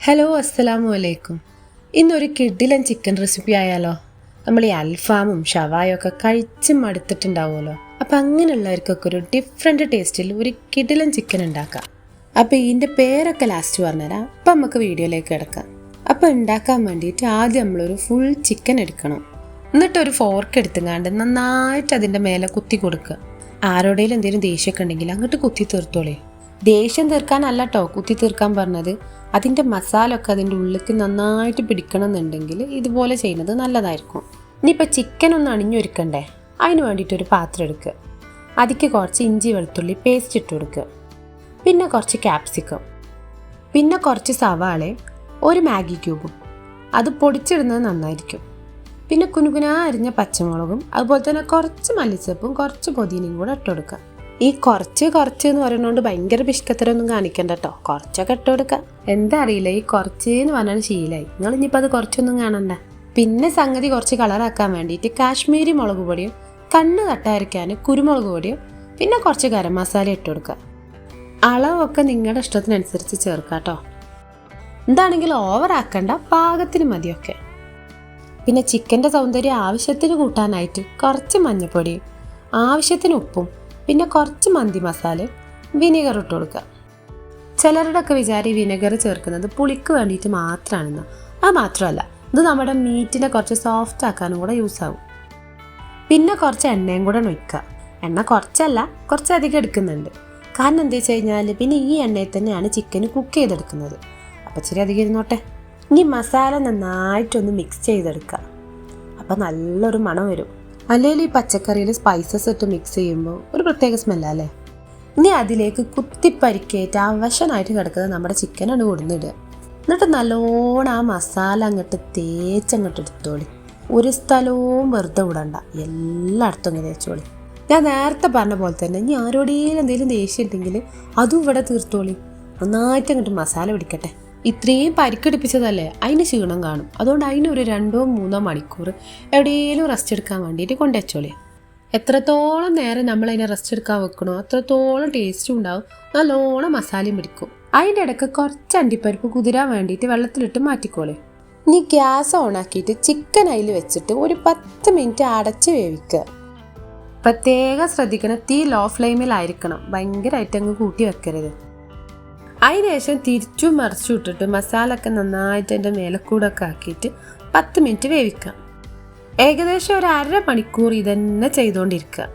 Hello അസ്സലാമു അലൈക്കും ഇന്നൊരു കിഡിലൻ ചിക്കൻ റെസിപ്പി ആയാലോ? നമ്മൾ ഈ അൽഫാമും ഷവായും ഒക്കെ കഴിച്ച് മടുത്തിട്ടുണ്ടാവുമല്ലോ. അപ്പം അങ്ങനെയുള്ളവർക്കൊക്കെ ഒരു ഡിഫറെന്റ് ടേസ്റ്റിൽ ഒരു കിഡിലൻ ചിക്കൻ ഉണ്ടാക്കാം. അപ്പം ഇതിന്റെ പേരൊക്കെ ലാസ്റ്റ് പറഞ്ഞുതരാം. അപ്പം നമുക്ക് വീഡിയോയിലേക്ക് കിടക്കാം. അപ്പം ഉണ്ടാക്കാൻ വേണ്ടിയിട്ട് ആദ്യം നമ്മളൊരു ഫുൾ ചിക്കൻ എടുക്കണം. എന്നിട്ട് ഒരു ഫോർക്ക് എടുത്തുങ്ങാണ്ട് നന്നായിട്ട് അതിന്റെ മേലെ കുത്തി കൊടുക്കുക. ആരോടേലും എന്തെങ്കിലും ദേഷ്യമൊക്കെ ഉണ്ടെങ്കിൽ അങ്ങോട്ട് കുത്തി തീർത്തോളേ. ദേഷ്യം തീർക്കാനല്ല കേട്ടോ കുത്തി തീർക്കാൻ പറഞ്ഞത്. അതിന്റെ മസാല ഒക്കെ അതിന്റെ ഉള്ളിലേക്ക് നന്നായിട്ട് പിടിക്കണം എന്നുണ്ടെങ്കിൽ ഇതുപോലെ ചെയ്യുന്നത് നല്ലതായിരിക്കും. ഇനിയിപ്പോൾ ചിക്കൻ ഒന്ന് അണിഞ്ഞൊരുക്കണ്ടേ? അതിന് വേണ്ടിയിട്ടൊരു പാത്രം എടുക്കുക അതിക്ക് കുറച്ച് ഇഞ്ചി വെളുത്തുള്ളി പേസ്റ്റ് ഇട്ട് കൊടുക്കുക പിന്നെ കുറച്ച് ക്യാപ്സിക്കം പിന്നെ കുറച്ച് സവാള ഒരു മാഗി ക്യൂബും അത് പൊടിച്ചിടുന്നത് നന്നായിരിക്കും. പിന്നെ കുനുകുനാ അരിഞ്ഞ പച്ചമുളകും അതുപോലെ തന്നെ കുറച്ച് മല്ലിച്ചപ്പും കുറച്ച് പൊതിനയും കൂടെ ഇട്ട് കൊടുക്കുക ഈ കുറച്ച് കുറച്ച് എന്ന് പറയുന്നതുകൊണ്ട് ഭയങ്കര പിഷ്കത്തരൊന്നും കാണിക്കണ്ട കേട്ടോ കുറച്ചൊക്കെ ഇട്ട് കൊടുക്കുക എന്താ അറിയില്ല ഈ കുറച്ച് എന്ന് പറഞ്ഞാൽ ശീലമായി നിങ്ങൾ ഇനിയിപ്പോൾ അത് കുറച്ചൊന്നും കാണണ്ട. പിന്നെ സംഗതി കുറച്ച് കളറാക്കാൻ വേണ്ടിയിട്ട് കാശ്മീരി മുളക് പൊടിയും കണ്ണ് തട്ടായിരിക്കാൻ കുരുമുളക് പൊടിയും പിന്നെ കുറച്ച് ഗരം മസാല ഇട്ട് കൊടുക്കുക അളവൊക്കെ നിങ്ങളുടെ ഇഷ്ടത്തിനനുസരിച്ച് ചേർക്കാം കേട്ടോ എന്താണെങ്കിലും ഓവറാക്കണ്ട പാകത്തിന് മതിയൊക്കെ. പിന്നെ ചിക്കന്റെ സൗന്ദര്യം ആവശ്യത്തിന് കൂട്ടാനായിട്ട് കുറച്ച് മഞ്ഞൾപ്പൊടിയും ആവശ്യത്തിന് ഉപ്പും പിന്നെ കുറച്ച് മന്തി മസാലയും വിനെഗർ ഇട്ട് കൊടുക്കുക. ചിലരുടെ ഒക്കെ വിചാരം വിനെഗർ ചേർക്കുന്നത് പുളിക്ക് വേണ്ടിയിട്ട് മാത്രമാണെന്ന്. അത് മാത്രമല്ല ഇത് നമ്മുടെ മീറ്റിനെ കുറച്ച് സോഫ്റ്റ് ആക്കാനും കൂടെ യൂസ് ആവും. പിന്നെ കുറച്ച് എണ്ണയും കൂടെ ഒഴിക്കുക. എണ്ണ കുറച്ചല്ല കുറച്ചധികം എടുക്കുന്നുണ്ട്. കാരണം എന്താ വെച്ച് കഴിഞ്ഞാൽ പിന്നെ ഈ എണ്ണയിൽ തന്നെയാണ് ചിക്കൻ കുക്ക് ചെയ്തെടുക്കുന്നത്. അപ്പം ചെറിയ അധികം ഇരുന്നോട്ടെ. ഇനി മസാല നന്നായിട്ടൊന്ന് മിക്സ് ചെയ്തെടുക്കുക. അപ്പം നല്ലൊരു മണം വരും. അല്ലെങ്കിൽ ഈ പച്ചക്കറിയിൽ സ്പൈസസ് ഇട്ട് മിക്സ് ചെയ്യുമ്പോൾ ഒരു പ്രത്യേക സ്മെല്ലല്ലേ ഇനി അതിലേക്ക് കുത്തിപ്പരിക്കേറ്റ് ആ വശനായിട്ട് കിടക്കുന്നത് നമ്മുടെ ചിക്കനാണ് കൊടുന്നിടുക. എന്നിട്ട് നല്ലോണം ആ മസാല അങ്ങോട്ട് തേച്ചങ്ങോട്ട് എടുത്തോളി. ഒരു സ്ഥലവും വെറുതെ വിടണ്ട. എല്ലായിടത്തും ഇങ്ങനെ തേച്ചോളി ഞാൻ നേരത്തെ പറഞ്ഞ പോലെ തന്നെ ഇനി ആരോടെങ്കിലും എന്തെങ്കിലും ദേഷ്യം ഉണ്ടെങ്കിൽ അതും ഇവിടെ തീർത്തോളി. നന്നായിട്ട് അങ്ങോട്ട് മസാല പിടിക്കട്ടെ. ഇത്രയും പരിക്കടിപ്പിച്ചതല്ലേ? അതിന് ക്ഷീണം കാണും. അതുകൊണ്ട് അതിന് ഒരു രണ്ടോ മൂന്നോ മണിക്കൂർ എവിടെയെങ്കിലും റെസ്റ്റ് എടുക്കാൻ വേണ്ടിയിട്ട് കൊണ്ടുവച്ചോളി. എത്രത്തോളം നേരം നമ്മൾ അതിനെ റെസ്റ്റ് എടുക്കാൻ വെക്കണോ അത്രത്തോളം ടേസ്റ്റും ഉണ്ടാവും. നല്ലോണം മസാലയും പിടിക്കും. അതിന്റെ ഇടയ്ക്ക് കുറച്ച് അണ്ടിപ്പരിപ്പ് കുതിരാൻ വേണ്ടിയിട്ട് വെള്ളത്തിലിട്ട് മാറ്റിക്കോളി. ഇനി ഗ്യാസ് ഓണാക്കിയിട്ട് ചിക്കൻ അതിൽ വെച്ചിട്ട് ഒരു പത്ത് മിനിറ്റ് അടച്ച് വേവിക്കുക. പ്രത്യേകം ശ്രദ്ധിക്കണം. തീ ലോ ഫ്ലെയിമിലായിരിക്കണം ഭയങ്കരമായിട്ട് അങ്ങ് കൂട്ടി വെക്കരുത്. അതിനുശേഷം തിരിച്ചും മറിച്ചും ഇട്ടിട്ട് മസാല ഒക്കെ നന്നായിട്ട് അതിന്റെ മേലക്കൂടൊക്കെ ആക്കിയിട്ട് പത്ത് മിനിറ്റ് വേവിക്കാം. ഏകദേശം ഒരു അര മണിക്കൂർ ഇതന്നെ ചെയ്തുകൊണ്ടിരിക്കുക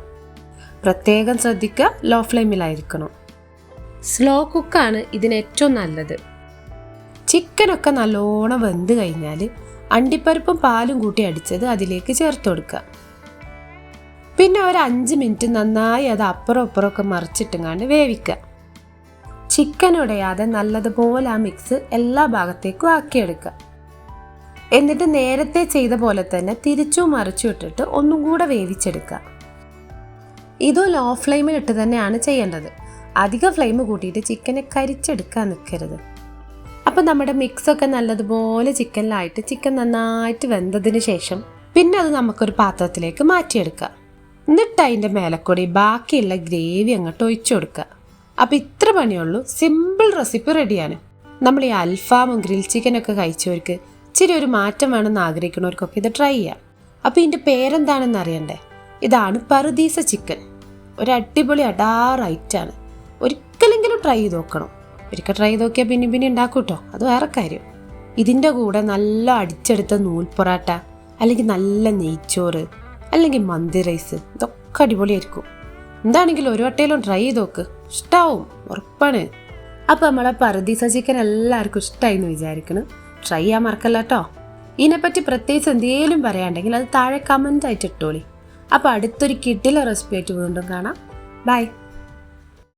പ്രത്യേകം ശ്രദ്ധിക്കുക ലോ ഫ്ലെയിമിലായിരിക്കണം സ്ലോ കുക്കാണ് ഇതിന് ഏറ്റവും നല്ലത്. ചിക്കനൊക്കെ നല്ലോണം വെന്ത് കഴിഞ്ഞാൽ അണ്ടിപ്പരിപ്പും പാലും കൂട്ടി അടിച്ചത് അതിലേക്ക് ചേർത്ത് കൊടുക്കുക. പിന്നെ ഒരു അഞ്ച് മിനിറ്റ് നന്നായി അത് അപ്പുറം അപ്പുറമൊക്കെ മറിച്ചിട്ടുങ്ങാണ്ട് വേവിക്കുക. ചിക്കൻ ഉടയാതെ നല്ലതുപോലെ ആ മിക്സ് എല്ലാ ഭാഗത്തേക്കും ആക്കിയെടുക്കുക. എന്നിട്ട് നേരത്തെ ചെയ്ത പോലെ തന്നെ തിരിച്ചും മറിച്ചും ഇട്ടിട്ട് ഒന്നും കൂടെ വേവിച്ചെടുക്കുക. ഇതും ലോ ഫ്ലെയിമിൽ ഇട്ട് തന്നെയാണ് ചെയ്യേണ്ടത്. അധിക ഫ്ലെയിം കൂട്ടിയിട്ട് ചിക്കനെ കരിച്ചെടുക്കാൻ നിൽക്കരുത്. അപ്പം നമ്മുടെ മിക്സൊക്കെ നല്ലതുപോലെ ചിക്കനിലായിട്ട് ചിക്കൻ നന്നായിട്ട് വെന്തതിന് ശേഷം പിന്നെ അത് നമുക്കൊരു പാത്രത്തിലേക്ക് മാറ്റിയെടുക്കുക. എന്നിട്ട് അതിന്റെ മേലക്കൂടി ബാക്കിയുള്ള ഗ്രേവി അങ്ങോട്ട് ഒഴിച്ചു കൊടുക്കുക. അപ്പോൾ ഇത്ര പണിയുള്ളൂ. സിമ്പിൾ റെസിപ്പി റെഡിയാണ് നമ്മൾ ഈ അൽഫാമും ഗ്രിൽ ചിക്കനൊക്കെ കഴിച്ചവർക്ക് ഇച്ചിരി ഒരു മാറ്റം വേണമെന്ന് ആഗ്രഹിക്കുന്നവർക്കൊക്കെ ഇത് ട്രൈ ചെയ്യാം. അപ്പോൾ ഇതിന്റെ പേരെന്താണെന്ന് അറിയണ്ടേ? ഇതാണ് പറുദീസ ചിക്കൻ ഒരു അടിപൊളി അടാർ ഐറ്റാണ് ഒരിക്കലെങ്കിലും ട്രൈ ചെയ്ത് നോക്കണം. ഒരിക്കൽ ട്രൈ ചെയ്ത് നോക്കിയാൽ പിന്നെ പിന്നെ ഉണ്ടാക്കും കേട്ടോ അത് വേറെ കാര്യം. ഇതിന്റെ കൂടെ നല്ല അടിച്ചെടുത്ത നൂൽ പൊറാട്ട അല്ലെങ്കിൽ നല്ല നെയ്ച്ചോറ് അല്ലെങ്കിൽ മന്തി റൈസ് ഇതൊക്കെ അടിപൊളിയായിരിക്കും. എന്താണെങ്കിലും ഒരു വട്ടയിലും ട്രൈ ചെയ്ത് നോക്ക്. ഇഷ്ടാവും ഉറപ്പാണ്. അപ്പോൾ നമ്മളെ പറുദീസ ചിക്കൻ എല്ലാവർക്കും ഇഷ്ടമായി എന്ന് വിചാരിക്കണം. ട്രൈ ചെയ്യാൻ മറക്കല്ല കേട്ടോ ഇതിനെപ്പറ്റി പ്രത്യേകിച്ച് എന്തെങ്കിലും പറയാണ്ടെങ്കിൽ അത് താഴെ കമന്റ് ആയിട്ട് ഇട്ടോളി. അപ്പോൾ അടുത്തൊരു കിട്ടിലെ റെസിപ്പി ആയിട്ട് വീണ്ടും കാണാം. ബൈ